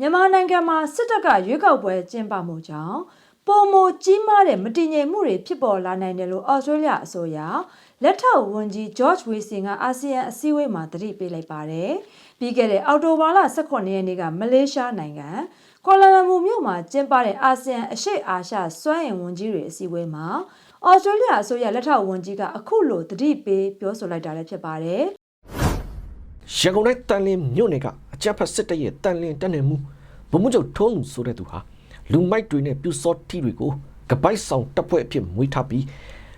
မြန်မာနိုင်ငံမှာစစ်တပ်ကရွေးကောက်ပွဲကျင်းပမှုကြောင့်ပုံမကြီးမားတဲ့မတည်ငြိမ်မှုတွေဖြစ်ပေါ်လာနိုင်တယ်လို့ဩစတြေးလျအစိုးရလက်ထောက်ဝန်ကြီး George Wilson ကအာဆီယံအစည်းအဝေးမှာသတိပေးလိုက်ပါတယ်။ပြီးခဲ့တဲ့အောက်တိုဘာလ18ရက်နေ့ကမလေးရှားနိုင်ငံကွာလာလမ်ပူမြို့မှာကျင်းပတဲ့အာဆီယံအရှေ့အာရှစွမ်းအင်ဝန်ကြီးတွေအစည်းအဝေးမှာဩစတြေးလျအစိုးရလက်ထောက်ဝန်ကြီးကအခုလိုသတိပေးပြောဆိုလိုက်တာလည်းဖြစ်ပါတယ်။ရန်ကုန်တိုင်းတန်လင်းမြို့နယ်က အကြမ်းဖက်စစ်တပ်ရဲ့တန်လင်းတက်နေမှုဗိုလ်မှူးချုပ်ထုံးလူဆိုတဲ့သူဟာလူမိုက်တွေနဲ့ပြူစောတိတွေကိုကပိုက်ဆောင်တပ်ဖွဲ့အဖြစ်မွေးထားပြီး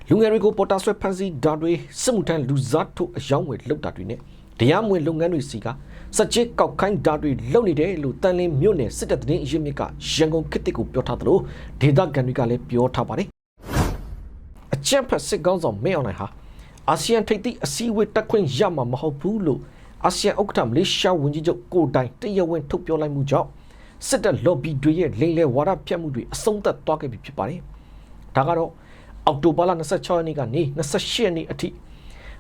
လူငယ်တွေကိုပေါ်တာဆွဲဖမ်းဆီးဓာတ်တွေစစ်မှုထမ်းလူစားထုတ်အယောင်းဝယ်လုပ်တာတွေနဲ့တရားမဝင်လုပ်ငန်းတွေစီကစက်ကြီးကောက်ခိုင်းဓာတ်တွေလုပ်နေတယ်လို့တန်လင်းမြို့နယ်စစ်တပ်သတင်းအရင်းမြစ်ကရန်ကုန်ခေတ်တစ်ကိုပြောထားသလိုဒေသခံတွေကလည်းပြောထားပါတယ်အကြမ်းဖက်စစ်ကောင်းဆောင်မင်းအောင်လှိုင်ဟာအာဆီယံထိပ်သီးအစည်းအဝေးတက်ခွင့်ရမှာမဟုတ်ဘူးလို့ အာဆီယံဥက္ကဋ္ဌမလေးရှားဝန်ကြီးချုပ်ကိုတိုင်တရားဝင်ထုတ်ပြောလိုက်မှုကြောင့်စစ်တပ် lobby တွေရဲ့လိမ်လည်ဝါဒဖြတ်မှုတွေအဆုံးသတ်သွားခဲ့ပြီဖြစ်ပါတယ်။ဒါကတော့အောက်တိုဘာလ26ရက်နေ့ကနေ28ရက်နေ့အထိ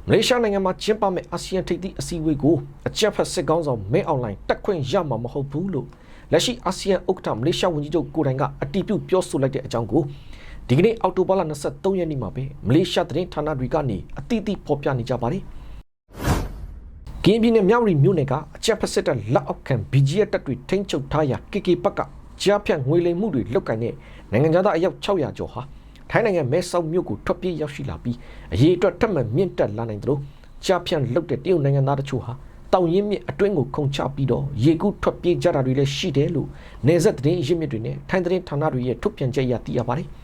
မလေးရှားနိုင်ငံမှာကျင်းပမယ့်အာဆီယံထိပ်သီးအစည်းအဝေးကိုအကြမ်းဖက်စစ်ကောင်းဆောင်မင်းအောင်လှိုင်တက်ခွင့်ရမှာမဟုတ်ဘူးလို့လက်ရှိအာဆီယံဥက္ကဋ္ဌမလေးရှားဝန်ကြီးချုပ်ကိုတိုင်ကအတည်ပြုပြောဆိုလိုက်တဲ့အကြောင်းကိုဒီကနေ့အောက်တိုဘာလ23ရက်နေ့မှာပဲမလေးရှားသတင်းဌာနတွေကနေအတိအသီးဖော်ပြနေကြပါတယ်။ ကင်းပြည်နယ်မြောက်ရီမြို့နယ်ကအကြက်ဖက်စစ်တပ်လက်အောက်ခံ BGF တပ်တွေထိန်းချုပ်ထားရာ KK ဘက်ကကြားဖြတ်ငွေလိမ်မှုတွေလုပ်ကိုင်တဲ့နိုင်ငံသားအယောက်600ကျော်ဟာထိုင်းနိုင်ငံမဲဆောက်မြို့ကိုထွက်ပြေးရောက်ရှိလာပြီးအရေးအတွက်ထပ်မံမြင့်တက်လာနိုင်တယ်လို့ကြားဖြတ်လုပ်တဲ့တရုတ်နိုင်ငံသားတချို့ဟာတောင်ရင်မြစ်အတွင်းကိုခုန်ချပြီးတော့ရေကူးထွက်ပြေးကြတာတွေလည်းရှိတယ်လို့နေဆက်သတင်းရင်းမြစ်တွေနဲ့ထိုင်းသတင်းဌာနတွေရဲ့ထုတ်ပြန်ချက်အရသိရပါတယ်။